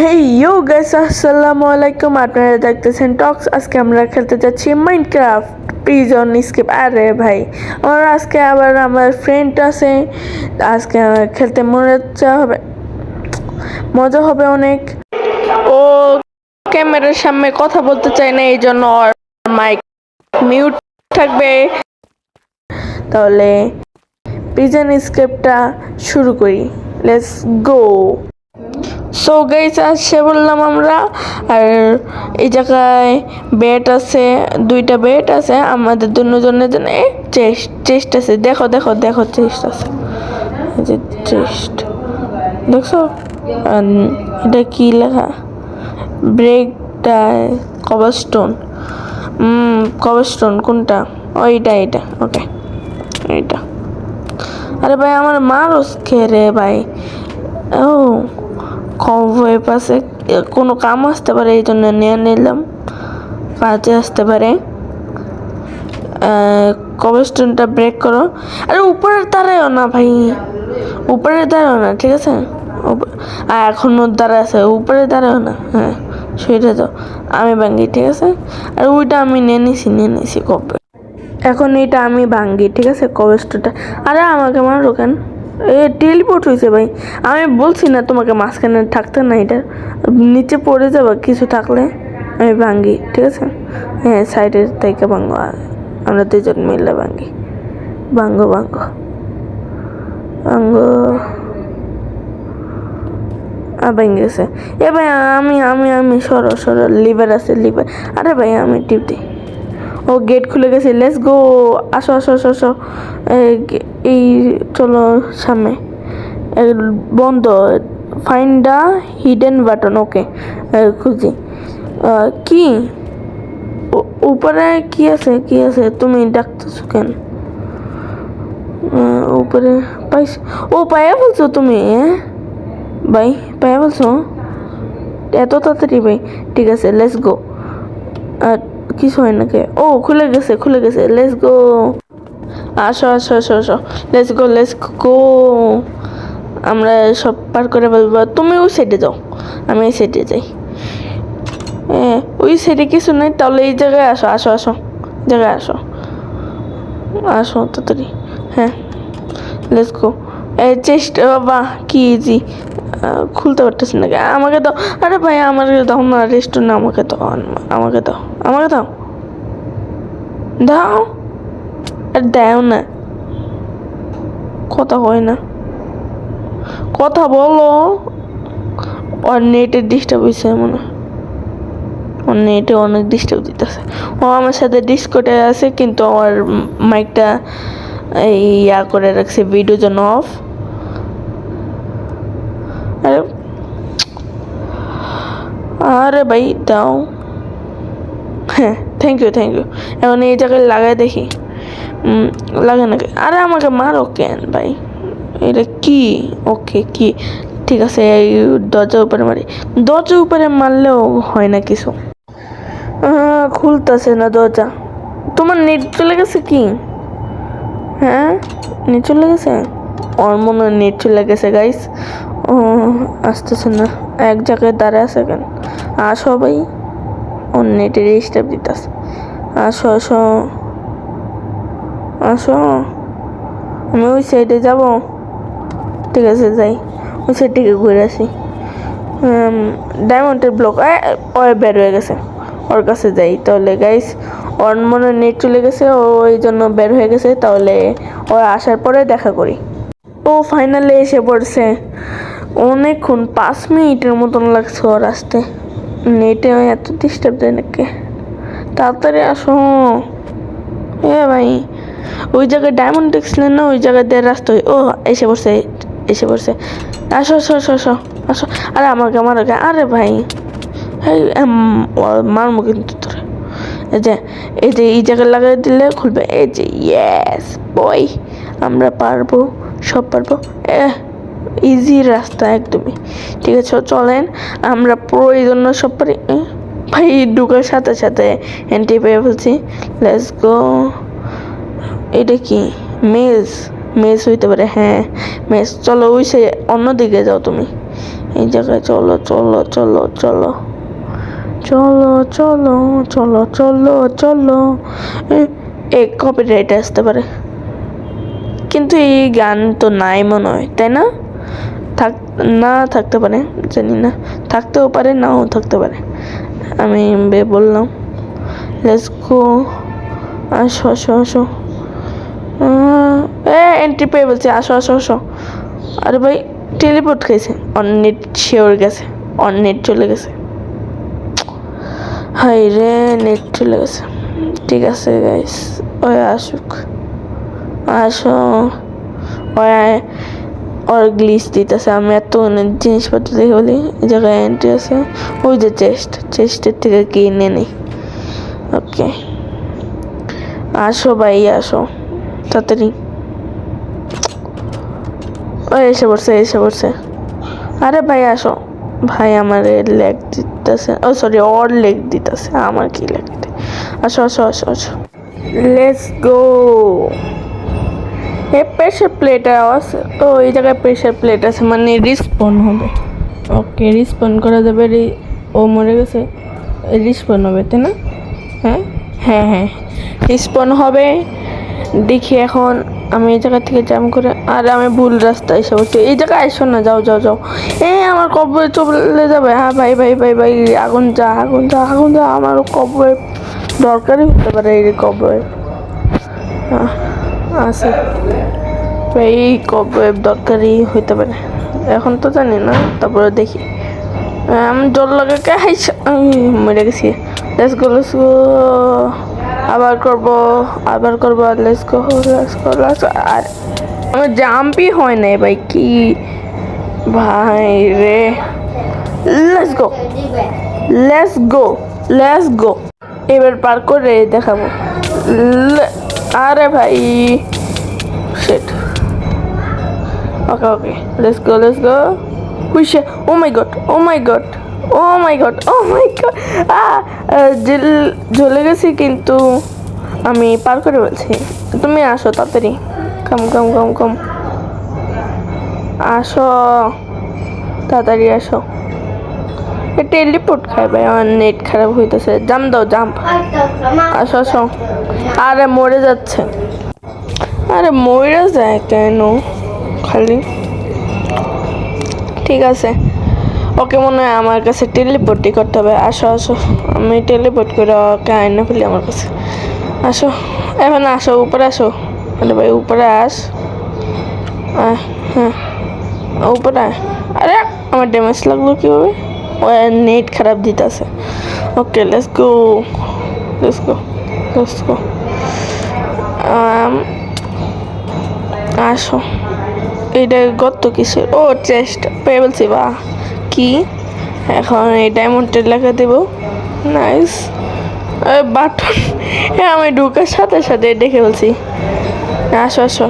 Hey you guys আসসালামু আলাইকুম আপনারা দেখতেছেন টক্স আজকে আমরা খেলতে যাচ্ছি মাইনক্রাফট প্রিজন স্কেপ আরে ভাই, আমার আজকে আবার আমার ফ্রেন্ড আছে। আজকে খেলতে মজা হবে। মজা হবে অনেক। ও ক্যামেরার সামনে কথা বলতে চায় না, এই জন্য মাইক মিউট থাকবে। তাহলে প্রিজন স্কেপটা শুরু করি। লেটস গো সো গাইস আসছে বললাম আমরা, আর এই জায়গায় বেড আছে, দুইটা বেড আছে, আমাদের দুজনের জন্য চেস্ট চেস্ট আছে। দেখো দেখো দেখো চেস্ট আছে। যে চেস্ট দেখছ? এটা কি লেখা? ব্রেকটা কভারস্টোন কভারস্টোন কোনটা? ওইটা এটা ওকে এইটা। আরে ভাই, আমার মারস খেয়ে রে ভাই। ও। কনভয়ের পাশে কোনো কাম আসতে পারে, এই জন্য নিয়ে নিলাম। কাজে আসতে পারে। কবস্টোনটা ব্রেক করো? আরে উপরে দাঁড়ায়ও না ভাই। উপরে দাঁড়াও না, ঠিক আছে? আর এখনও দাঁড়া আছে উপরে দাঁড়াও না। হ্যাঁ সেটা তো আমি ভাঙ্গি, ঠিক আছে? আর ওইটা আমি নিয়ে নিছি নিয়ে নিছি কবে? এখন এটা আমি ভাঙ্গি, ঠিক আছে? কবেস্টটা আরে, আমাকে মারো কেন? এ টেলিপোর্ট হয়েছে ভাই। আমি বলছি না তোমাকে মাঝখানে থাকতে না এটা। নিচে পড়ে যাবে, কিছু থাকলে আমি ভাঙ্গি, ঠিক আছে? হ্যাঁ সাইডের থেকে ভাঙ্গো আমরা দুজন মিললে ভাঙ্গি। ভাঙ্গো ভাঙ্গো। ভাঙ্গো। ভেঙে গেছে। এ ভাই, আমি আমি আমি সরো সরো লিভার আছে লিভার আরে ভাই, আমি টিপ দিই। ও গেট খুলে গেছে লেটস গো আসো আসো আসো আসো। এই চলো সামনে। বন্ধ find the hidden button okay খুঁজি কি? উপরে কি আছে কি আছে? তুমি ডাকতেছো কেন? উপরে পাইছ, ও, পায়া বলছো তুমি ভাই, পায়া বলছো এত তাড়াতাড়ি ভাই, ঠিক আছে লেটস গো আর কিছু হয় নাকি? ও, খুলে গেছে খুলে গেছে লেস গো আসো আসো আসো আসো লেস গো লেস গো আমরা সব পার করে বলব তুমি ওই সাইডে যাও, আমি এই সাইডে যাই। হ্যাঁ ওই সাইডে কিছু নাই, তাহলে এই জায়গায় আসো আসো আসো, জায়গায় আসো। আসো, তাড়াতাড়ি হ্যাঁ লেস গো চেষ্টা বাবা কি ইজি খুলতে পারতেছি না আমাকে দাও। আরে ভাই আমাকে দাও না রেস্টুরেন্ট আমাকে দাও আমাকে দাও আমাকে দাও। দাও। আর দাও না। কথা হয় না। কথা বলো। ওর নেটে ডিস্টার্ব হয়েছে মনে ওর নেটে অনেক ডিস্টার্ব দিতেছে। ও আমার সাথে ডিসকোটে আছে, কিন্তু আমার মাইকটা এই, ইয়া করে রাখছে ভিডিও জন্য অফ আরে আরে ভাই দাও হ্যাঁ থ্যাংক ইউ থ্যাংক ইউ এখন এই জায়গায় লাগাই দেখি লাগে নাকি আরে আমাকে মারো কেন ভাই এটা কি ওকে কি ঠিক আছে এই দরজার উপরে মারি দরজার উপরে মারলেও হয় না কিছু খুলতেছে না দরজা তোমার নেট চলে গেছে কি হ্যাঁ নেট চলে গেছে ওর মনে নেট চলে গেছে গাইস ও, আসতেছে না। এক জায়গায় দাঁড়ায় আছে কেন? আসো ভাই ওর নেটের স্টেপ দিতেছে। আসো আসো। আসো। আমি ওই সাইডে যাব। ঠিক আছে, যাই। ওই সাইড থেকে ঘুরে আসি। ডায়মন্ডের ব্লক ও বের হয়ে গেছে। ওর কাছে যাই। তাহলে গাইস ওর মনে নেট চলে গেছে, ও ওই জন্য বের হয়ে গেছে। তাহলে ও আসার পরে দেখা করি। ও ফাইনালি এসে পড়ছে। অনেকক্ষণ পাঁচ মিনিটের মতন লাগছে ওর আসতে। নেটে এত ডিস্টার্ব দেয় নাকি? তাড়াতাড়ি আসো। এ ভাই, ওই জায়গায় ডায়মন্ড দেখছিলেন না? ওই জায়গায় দিয়ে রাস্তা ও, এসে পড়ছে এসে পড়ছে। আসো আসো আসো আসো আসো। আরে আমাকে আমাকে আরে ভাই। মারমো কিন্তু তোরে। এই যে এই যে, এই জায়গায় লাগাই দিলে খুলবে। এই যে ইয়েস বই আমরা পারব, সব পারব। এ ইজি রাস্তা একদমই। ঠিক আছে, চলেন, আমরা পুরো এই জন্য সব ভাই ঢুকার সাথে সাথে এন্ট্রি পেয়ে ফেলছি। লেটস গো এটা কি? মেজ মেজ হইতে পারে হ্যাঁ মেজ চলো, ওই সে অন্যদিকে যাও তুমি। এই জায়গায় চলো চলো চলো চলো। চলো চলো চলো চলো চলো। এ কপিরাইট আসতে পারে। কিন্তু এই গান তো নাই মনে হয়, তাই না? থাক না থাকতে পারে, জানি না। থাকতেও পারে, নাও থাকতে পারে। আমি বে- বললাম লেটস গো আসো আসো আসো। এ এন্ট্রি পেয়ে বলছে। আসো আসো আসো। আরে ভাই টেলিপোর্ট খেয়েছে অন নেট গেছে। অন নেট চলে গেছে। হাই রে নেট চলে গেছে। ঠিক আছে গাইস ওই আসুক। আসো। ওই ওর গ্লিচ দিতেছে। আমি এত জিনিসপত্র দেখে বলি জায়গায় এন্ট্রি আছে। ওই যে চেস্ট চেস্টের থেকে কিনে নেই। ওকে আসো ভাই, আসো। তাড়াতাড়ি। ও, এসে পড়ছে এসে পড়ছে। আরে ভাই, আসো। ভাই, আমার লেগ দিতেছে। ও সরি ওর লেগ দিতেছে। আমার কি লেগ আসো আসো আসো আসো। Let's go a pressure plate আছে। ও এই জায়গায় প্রেশার প্লেট আছে মানে রিস্পন হবে। ওকে রিস্পন করা যাবে ও মরে গেছে রিস্পন হবে, তাই না? হ্যাঁ? হ্যাঁ হ্যাঁ। রিস্পন হবে, দেখি এখন আমি এই জায়গা থেকে জাম করে, আর আমি ভুল রাস্তায় এসে বলছি এই জায়গায় এসো না, যাও যাও যাও। এ, আমার কবরে চলে যাবে। হ্যাঁ ভাই ভাই ভাই ভাই, আগুন যা আগুন যা আগুন যা, আমার কবরে দরকারই হতে পারে এই কবরে। আছে। ভাই এই কবরে দরকারই হইতে পারে। এখন তো জানি না, তারপরে দেখি। আমি জল আমি মরে গেছি। লেটস গো গো আবার করব আবার করব let's go let's go let's আর আমার জাম্পই হয় না ভাই, কি? ভাই রে। Let's go let's go let's go এবার পার করে দেখাবো। আরে ভাই shit okay okay let's go let's go উইশে O my god oh my god oh my god oh my god আ জেল, জ্বলে গেছি কিন্তু আমি পার করে বলছি তুমি আসো তাড়াতাড়ি। কাম কাম কাম কাম আসো। তাড়াতাড়ি আসো। টেলিপোর্ট খাই ভাই, আমার নেট খারাপ হইতেছে। জাম দাও, জাম। আসো আসো। আরে মরে যাচ্ছে। আরে মরে যায় কেন? খালি। ঠিক আছে। ওকে মনে হয় আমার কাছে টেলিপোর্টই করতে হবে। আসো আসো। আমি টেলিপোর্ট করে ওকে আয়না ফেলি আমার কাছে। আসো। এখন আসো, উপরে আসো। আরে ভাই, উপরে আস। হ্যাঁ। উপরে। আরে, আমার ড্যামেজ লাগল কীভাবে? ও নেট খারাপ দিতেছে। Okay let's go let's go let's go আসো। এটা গত কিসের? ও চেস্ট পেয়ে বলছি বা কি? এখন এই ডায়মন্ডের লেখা দেব। নাইস বাটন আমি ঢুকার সাথে সাথে দেখে বলছি আসো আসো।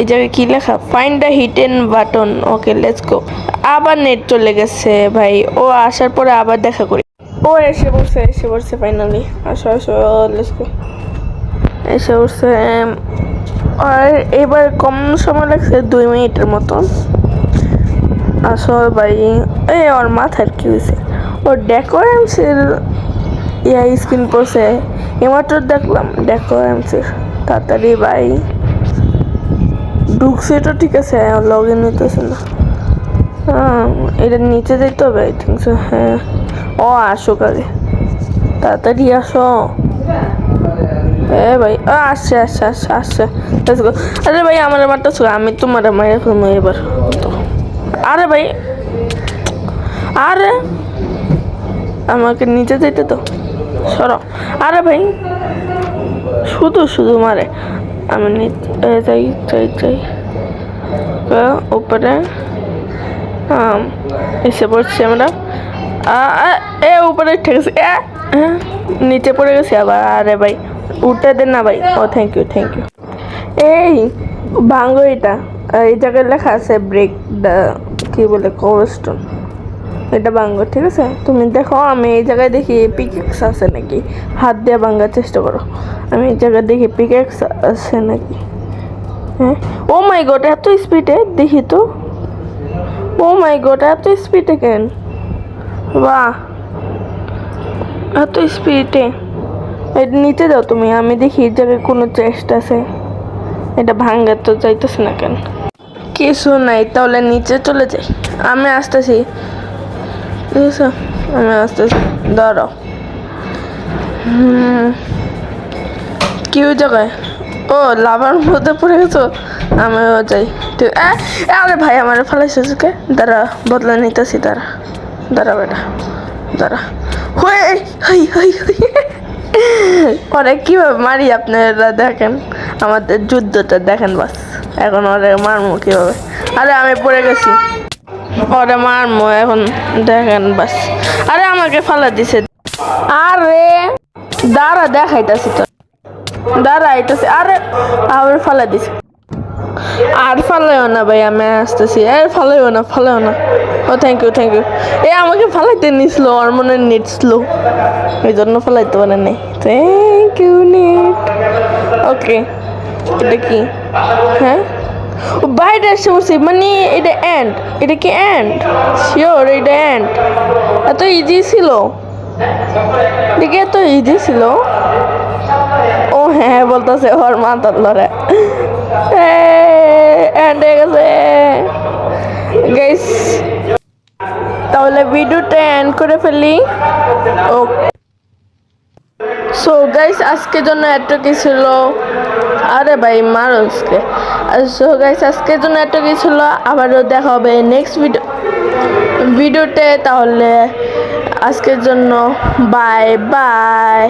এই জায়গায় কী লেখা? Find the hidden button okay let's go আবার নেট চলে গেছে, ভাই। ও, আসার পরে আবার দেখা করি। ও, এসে বসে এসে বসে ফাইনালি আসো আসো লেটস গো এসে বসে আর এবার কম সময় লাগছে দুই মিনিটের মতন আসল ভাই এই ওর মাথার কি হয়েছে? ওর ডেকোরেন্সের ইয়া স্ক্রিন পড়ছে এমাত্র দেখলাম ডেকোরেন্সের তাড়াতাড়ি ভাই ঢুকছে তো ঠিক আছে লগ ইন হইতেছে না। হ্যাঁ এটা নিচে যেতে হবে আই থিঙ্ক হ্যাঁ। ও আসুক আগে। তাড়াতাড়ি আসো। এ ভাই আসছে আসছে আসছে আসছে। আরে ভাই আমার মারটা ছিল আমি তোমার মায়ের ফেলব এবার। তো। আরে ভাই আরে আমাকে নিচে যেতে তো সরো। আরে ভাই শুধু শুধু মারে। আমি যাই যাই যাই। উপরে এসে পড়ছি আমরা। এ উপরে ঠিক আছে হ্যাঁ, নিচে পড়ে গেছি আবার। আরে ভাই উঠে দেন না ভাই। ও থ্যাংক ইউ থ্যাংক ইউ এই ভাঙ্গো এটা এই জায়গায় লেখা আছে ব্রেক দ্য কি বলে কোস্টোন এটা ভাঙ্গো ঠিক আছে? তুমি দেখো, আমি এই জায়গায় দেখি পিকেক্স আছে নাকি? হাত দিয়ে ভাঙ্গার চেষ্টা করো। আমি এই জায়গায় দেখি পিকেক্স আছে নাকি? হ্যাঁ? ও মাই গড এত স্পিডে দেখি তো। ও মাই গড এত স্পিডে কেন? বাহ। এত স্পিডে এটা নিতে দাও তুমি, আমি দেখি এই জায়গায় কোনো চেস্ট আছে। এটা ভাঙ্গার তো যাইতেছে না কেন? কিছু নাই, তাহলে নিচে চলে যাই। আমি আসতেছি। বুঝেছ? আমি আসতেছি। দাঁড়াও কি ওই জায়গায়? ও, লাভার মধ্যে পড়ে গেছো? আমিও যাই। ঠিক আরে ভাই, আমার ফেলাইছে কে দাঁড়া, বদলা নিতেছি, দাঁড়া। দাঁড়া বেটা, দাঁড়া। হয়ে হই হই হই। ওরে কীভাবে মারি আপনারা দেখেন? আমাদের যুদ্ধটা দেখেন বাস। এখন ওরা মারমো কীভাবে? আরে আমি পড়ে গেছি। ওরে মারমো এখন দেখেন বাস। আরে আমাকে ফালা দিছে। আরে দাঁড়া, দেখাইতেছি তো। দাঁড়া, আইতেছে। আরে, আবার ফালা দিছে। আর ফালাইও না ভাই, আমি আসতেছি। আর ফালাইও না ফালাইও না। ও থ্যাংক ইউ থ্যাংক ইউ এ, আমাকে ফালাইতে নিছিল আর মনে নেট স্লো এই জন্য ফালাইতে পারে নাই। থ্যাংক ইউ নেট ওকে এটা কি? হ্যাঁ? বাইরে বসে মানে এটা এন্ড এটা কি এন্ড শিওর এটা এন্ড এত ইজি ছিল। দেখি, এত ইজি ছিল। ও হ্যাঁ বলতেছে, ওর মাথার লড়ে এন্ড হয়ে গেছে গাইস তাহলে ভিডিওটা এন্ড করে ফেলি। ও সো গাইস আজকের জন্য এতটুকু ছিল। আরে ভাই মানুষকে সো গাইস আজকের জন্য এতটুকু ছিল। আবারও দেখা হবে নেক্সট ভিডিও ভিডিওতে তাহলে আজকের জন্য বাই বাই